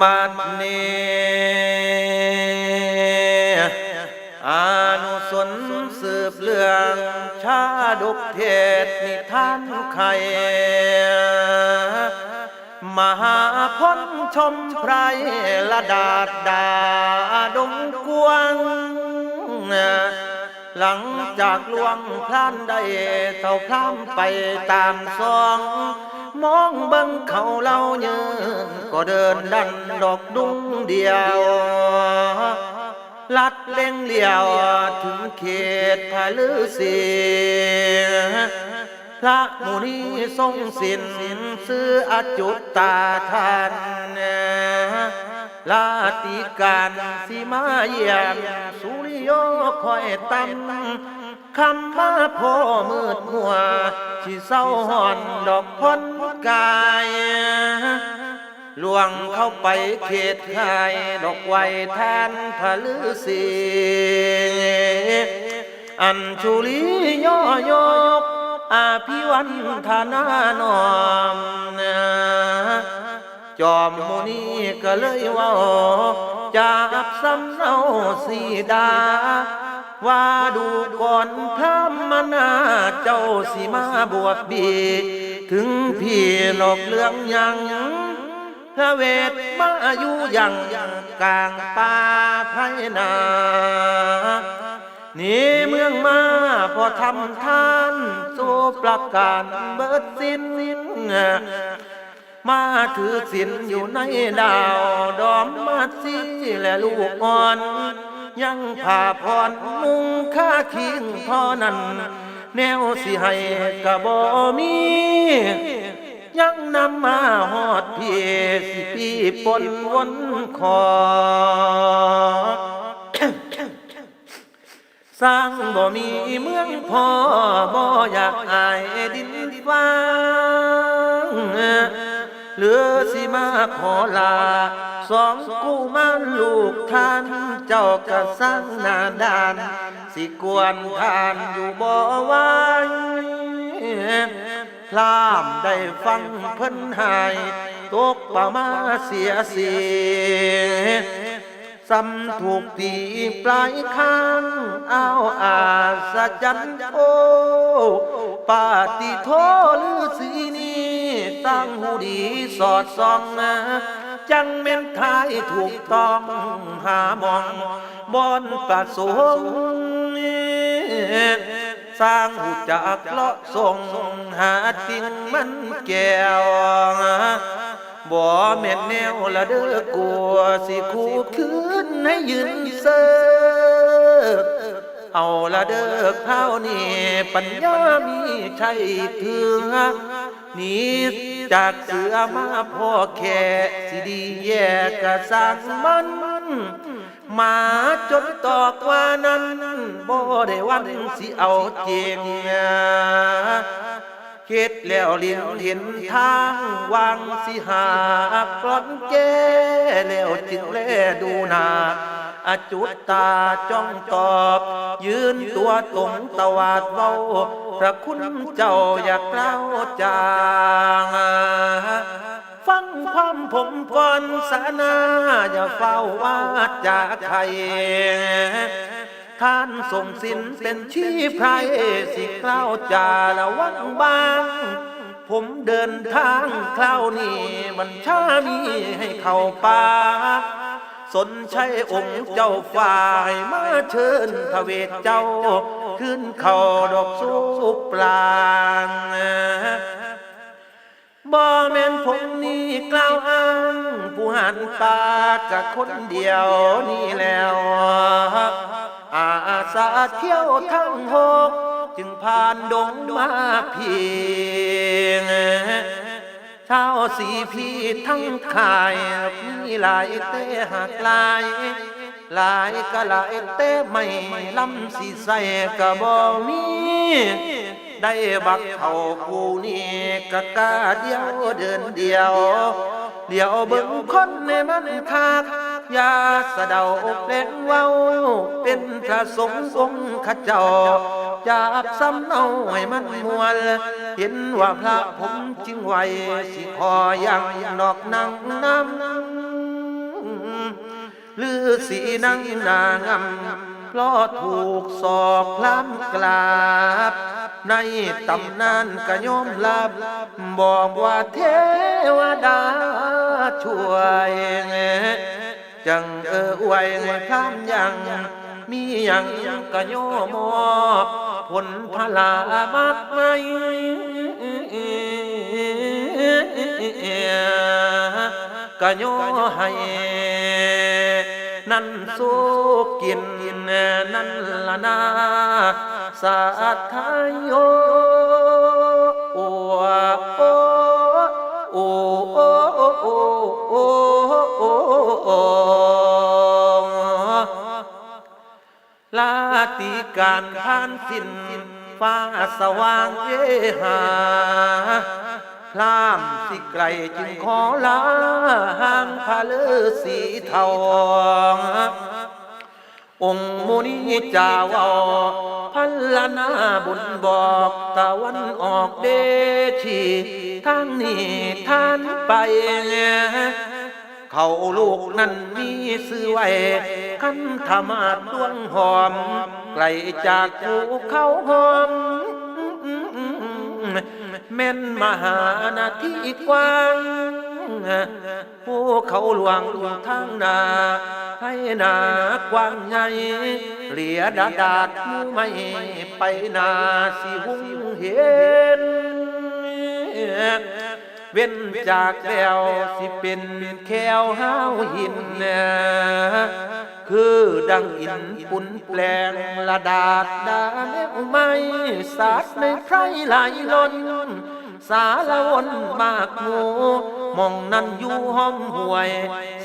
บัดนี้อานุสนสืบเรื่องชาดกเทศนิทานไขมหาพ้นชมไพรละดาดดาดงกวง หลังจากลวงพลานได้เท่าพร่ำไปตามซอง มองเบิ่งเขาเล่าเยินก็เดินดันดอกดุงเดียว ลัดเล่งเลียวถึงเขตพาลือสีพระมุนีทรงสินซื้ออจุตตาทานลาติการสีมาเยี่ยมสุริโยคอยตำ คำมาพ่อมืดมัวที่เศร้าหอนดอกพ้นกายลวงเข้าไปเขตไข่ดอกไว้แทนผลือสีอัญชุลีย่อยกอาภิวันธนานอม จอมมนีก็เลยว่าจับสำเนาสีดา ว่าดูก่อนพระมนาเจ้าสิมาบวชบี ถึงพี่หลอกเรื่องยังพระเวทมาอยู่ยังกลางป่าไพนาหนี่เมืองมาพอทำทานสู้ประการเบิดสิ้นมาถือศีลอยู่ในดาว ดอมมาซีและลูกอ่อน ยังผ่าพรมุงค่าคิงทอนั้น แนวสิให้กะบ่มี ยังนำมาหอดเพียสิปีปนวนคอสร้างบ่มีเมืองพอบ่อยากอายดินฟ้าเหลือสิมาขอลา สองกูมันลูกท่านเจ้าก็สร้างนาดาน สิกวนทานอยู่บ่ไหวพรามได้ฟังเพิ่นหายตกป่ามาเสียเสียซ้ำถูกตีปลายข้างเอาอาสจันโอปาติโทลือสีนี้ ตั้งหูดีสอดส่องนะจังเม่นทายถูกต้องหามองบอนประสงสร้างหูจักเลาะส่งหาติงมันแก้วบ่แม่นแนวละเด้อกลัวสิคู่คืนให้ยืนเสิร์ฟเอาละเด้อข้าวนี่ปัญญามีใช่ถึงหนี จากเสือมาพ่อแค่สิดีแย่กะสร้างมันมาจนตอกว่านั้นบ่ได้วันสิเอาเจริงคิดแล้วลิ้นเห็นทางวางสิหากลอนแก้แล้วจึงแลดูหนาอาจุตตาจ้องตอบ ยืนตัวตรงตวาดเว้า พระคุณเจ้าอยากเล่าจางฟังความผมก่อนสานาอย่าเฝ้าว่าจากใครท่านทรงสินเป็นชีพไพรสิกล่าวจาละวังบาง ผมเดินทางคราวนี้มันช้ามีให้เข้าป่า สนใช้องค์เจ้าฝ่ายมาเชิญทเวทเจ้า ขึ้นเขาดอกสูบปลางบ่แม่นผมนี่กล่าวอ้างผู้หันตากะคนเดียวนี่แล้ว อาสาเที่ยวทั้งหกจึงผ่านดงมาเพียง ชาวสีพีทั้งขายมีหลายเต้หักลาย หลายก็หลายเต้ไม่ลำสีใสกะบ่มี ได้บักเขาผู้นี้กะกาเดียวเดินเดียว เดียวเบิ่งคนในมันคัก ยาสะเดาเพลงเว้า เป็นพระสงฆ์องค์ขจ้าจับซ้ำเอาให้มันมวล เห็นว่าพระผมจึงไหวสิขอยังดอกนางน้ำลือสีนั่งนางำเพราะถูกสอบพล้ำกราบ ในตำนานกะยมรับบอกว่าเทวดาช่วย จังเอออวยพรามยัง มียังกะโยมอบผลพลามากไหมกะโยให้นั่นสู้กินนั่นละนาสาทายโยโอ้โอโอโอโอ ลาติการผ่านสิ้นฟ้าสว่างเยหาพรามสิไกลจึงขอลาห่างพาเลสีเทาองค์มุนีจาวาพันลนาบุญบอกตะวันออกเดชีทางนี้ท่านไป เขาลูกนั้นมีซื้อไว้คันธรรมาดวงหอม ไกลจากภูเขาหอม แม่นมหานาทีกว้างผู้เขาหลวงทางนาให้นากว้างใหญ่เหลียดาดาดไม่ไปนาสิหุงเห็น เว้นจากแล้วสิเป็นแควห้าวหินคือดังอินปุ่นแปลงละดาดดาแนวไม่สาดในไพรไหลล้นสาละวนมากหมูมองนั้นอยู่ห้อมห่วย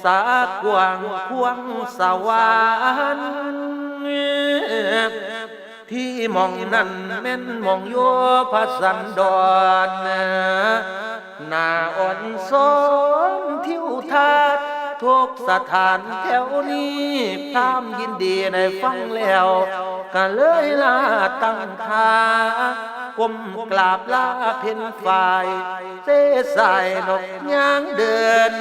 สากวางควงสวรรค์ที่มองนั้นแม่นมองโยพระสันดอน นาอ่อนซ้อนทิวทัศน์ทุกสถานแถวนี้พรามยินดีได้ฟังแล้วก็เลยลาตั้งทากลมกราบลาเพ็นฝ่าย เสสายนกยางเดิน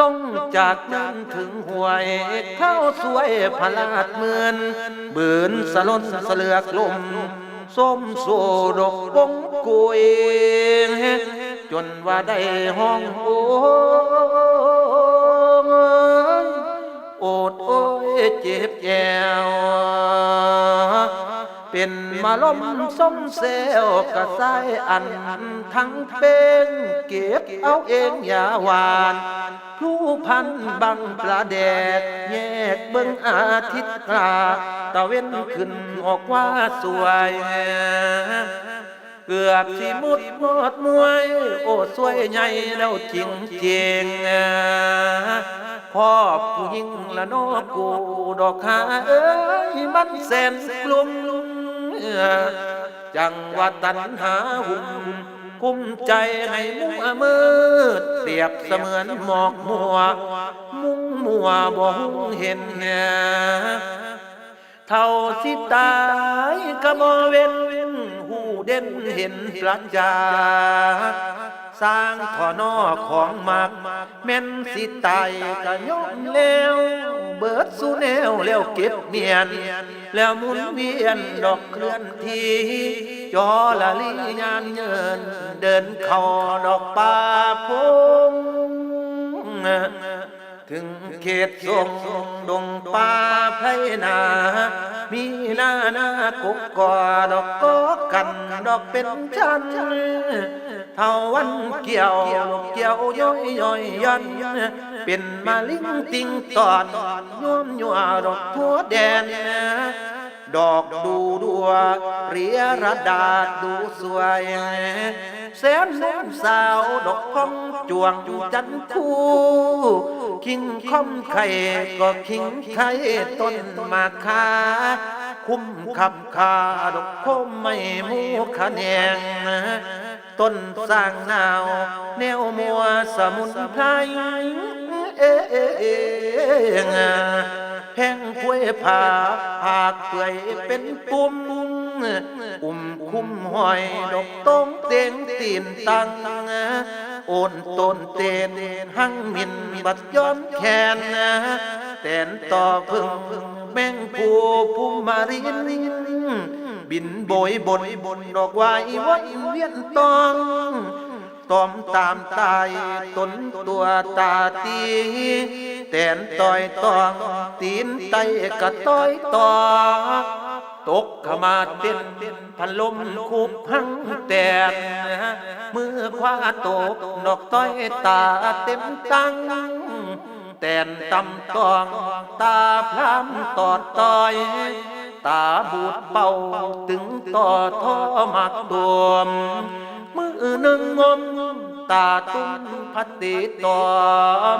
ลงจากนั้นถึงหวยเข้าสวยพลาดเมือน บืนสลนสเลือกลม xôm sổ độc bóng cùi chuẩn và đầy hoang ôn ột ôi chếp chèo. เจ็บแยวเป็นมาล้มส้มเซลกระสายอันทั้งเป็นเก็บเอาเองอย่าหวาน ผู้พันบังประแดด แยกเบิ่งอาทิตย์กลาตะเว้นขึ้นออกว่าสวย เกือบสิมุดหมดมวย โอ้สวยใหญ่แล้วจริงจริงๆพ่อผู้หญิงละโนกูดอกหาเอ้ยมันแสนกลุ่ม จังว่าตันหาหุ่มคุ้มใจให้มุงมืดเปรียบเสมือนหมอกมัว มุงมัวบ่หุงเห็นเท่าสิตายก็บ่เว้นหูเด่นเห็นประจักษ์สร้างถอนอของมักแม่นสิตายก็ยอมแล้ว เบิดสู่แนวแล้วเก็บเมียน แล้วมุนเวียนดอกเคลื่อนทีจอละลียานเยิน เดินเข้าดอกป่าพงถึงเขตทรงดงป่าไพนา มีหน้าหน้ากกกอดอกก็กันดอกเป็นชั้นเท่าวันเกี่ยวลูกเกี่ยวย้อยย้อยยัน เป็นมาลิงติงตอนย้อมยัวดอกทั่วแดนดอกดูดัวเรียระดาษดูสวยแสนนุ่มสาวดอกพองจวงจันทูคิงคอมไข่ก็คิงไข่ต้นมาคาคุ้มขับคาดอกคมไม่มูคะแนงต้นสร้างนาว แนวมัวสมุนไพร เอเอเอแพงกล้วยผาผากเปื่อยเป็นปุ่มอุ้มคุ้มหอย ดอกต้งเตียงตีนตังโอนต้นเตนหั่งมินบัดย้อนแขนแตนต่อพึ่งแม่งผู้ผู้มารินบินโบยบนบนดอกไว้วันเวียนตอง ตอมตามตายตนตัวตาตีแต่นต่อยตองตีนไตกะต้อยตอตกขมาเต้นพันลมคุบหังแต่นมือคว้าตกดอกต้อยตาเต็มตั้งแต่นตำตอง ตาพรำตอดต้อยตาบูดเป่าถึงต่อท่อมักตวม หนึ่งงมตาตุ้มพัดติต่อ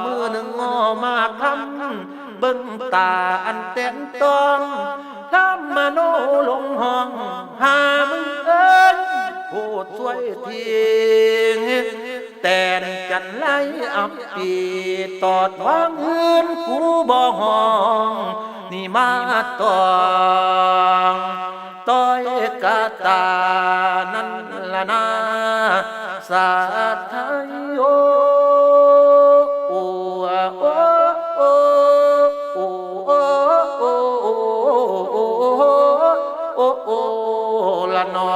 มือหนึ่งงอมาคำเบิ้งตาอันเต้นตองทำมาโนลงห้องหามึงเอิญพูดสวยทิ้งแต่นจันไล่อับปีตอดวางเฮือนกูบ่ห้อง นี่มาตองต้อยกาตานั่นละนา สาไทยโอโอโอโอโอโอโอโอโอละนอ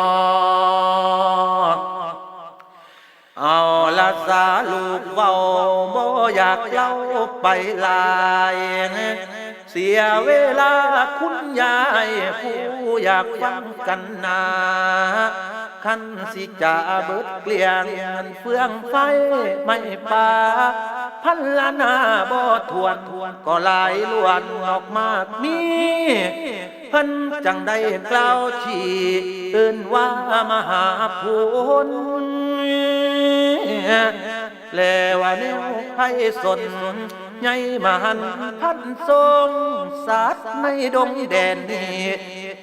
เอาละสาลูกเบาบ่อยากเล่าไปลายเสียเวลาคุณยายผู้อยากฟังกันนา คันสิจะเบิดเกลียงเฟืองไฟไม่ปาพันละนาบ่ทวนก็หลายล้วนออกมากมีเพิ่นจังได้กล่าวชีเอิ้นว่ามหาพูนแล้วว่าแนวไพสนใหญ่มหันพันทรงสัตว์ในดงแดนนี้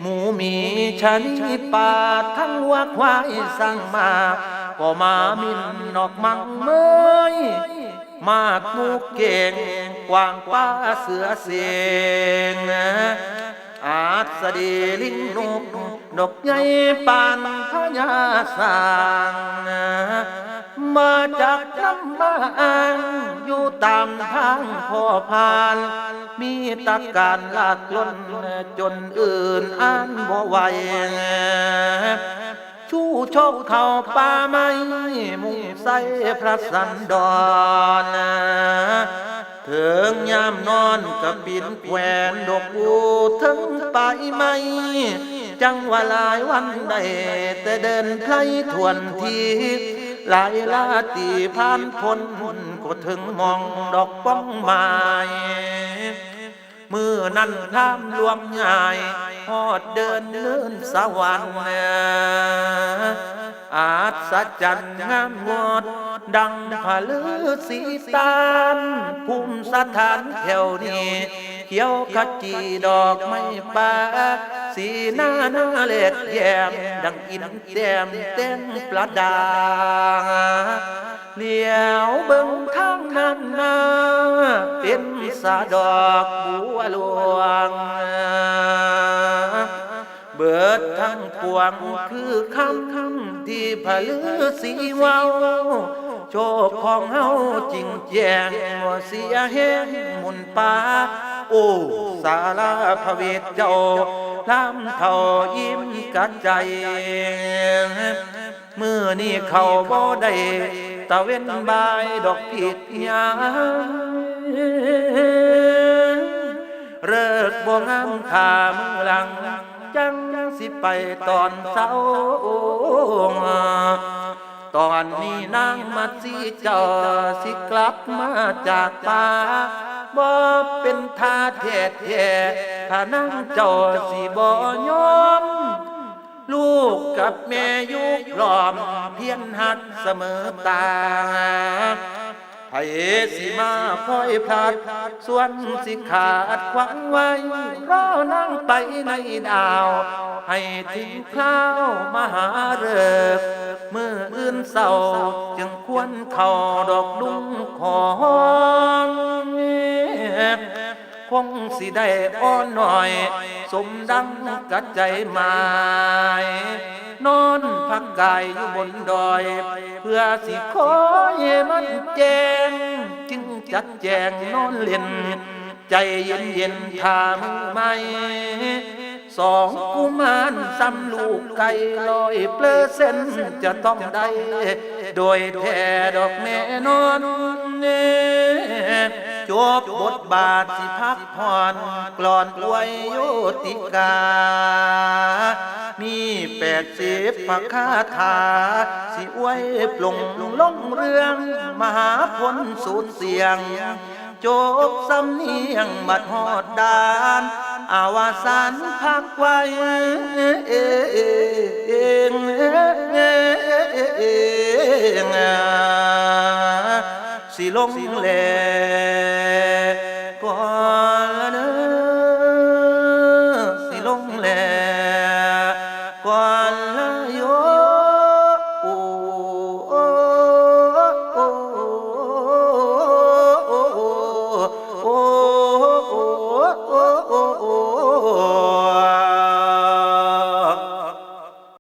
หมูมีชะนีป่าทั้งวักควายสั่งมา ก็มามินนอกมังเมยมากมูกเก่งกวางป้าเสือเสียงอาสดีลิงนกดอกใหญ่ปานพญาสร้าง มาจากน้ำบางอยู่ตามทางพ่อพาน มีตะการลากล้นจนอื่นอ่านบ่ไหวชู้โชคเขาป่าไม้มุ่งใส่พระสันดรถึงยามนอนกับปินแขวนดอกบูถึงไปไหม จังว่าหลายวันได้แต่เดินไพลทวนที หลายลาตีผ่านพ้นก็ถึงมองดอกป้องไม้มือนั้นท่ามลวงใหญ่หอดเดินเลื่อนสวรรค์อาจสัจจันงามงดดังผาลือสีตานภูมิสถานแถวนี้ เขียวขจีดอกไม้ป่า สีหน้าหน้าเล็ดแยม ดังอินแต้มเต้นประดาเลี้ยวเบิ่งทางนั้นนาเป็นสาดอกบัวหลวง เบิดทั้งปวงคือคำคำที่ผลือสีเวาโชคของเฮาจริงแจงว่าเสียแห้งมุนปาโอ้ สาราพระเวทเจ้า พรำเท่ายิ้มกันใจเมื่อนี่เขาบ่ได้ตะเว้นบายดอกผิดยางเลิกบ่งามขามือหลัง จังสิไปตอนเช้าตอนนี้นางมาสีเจ้าสิกลับมาจากป่าบ่เป็นท่าแท้แท้ ถ้านางเจ้าสิบ่ยอม ลูกกับแม่อยุกรอม เพียนหักเสมอตาไผสิมาพลอยพลัดส่วนสิขาดขวังไว้รอนั่งไปในดาว ให้ถึงคราวมหาเริกเมื่ออื่นเศร้าจึงควรเข้าดอกดุงขอน งสิได้อ้อนหน่อย สมดังกัดใจหมายนอนพักกายอยู่บนดอย เพื่อสิคอเยมันแจงจึงจัดแจงนอนเล่นใจเย็นเย็นทามือไม่สองกุมารซ้ำลูกไก่ลอยเปลอเส้นจะต้องได้ โดยแท้ดอกแน่นอนเน่ จบบทบาทสิพักผ่อนกลอนอวยโยติกา มีแปดสิบพระคาถา สิอวยปลงลงเรื่อง มหาพลสูญเสียง จบสำเนียงบัดหอดดาน อาวาสานพักไว้ สิลงแล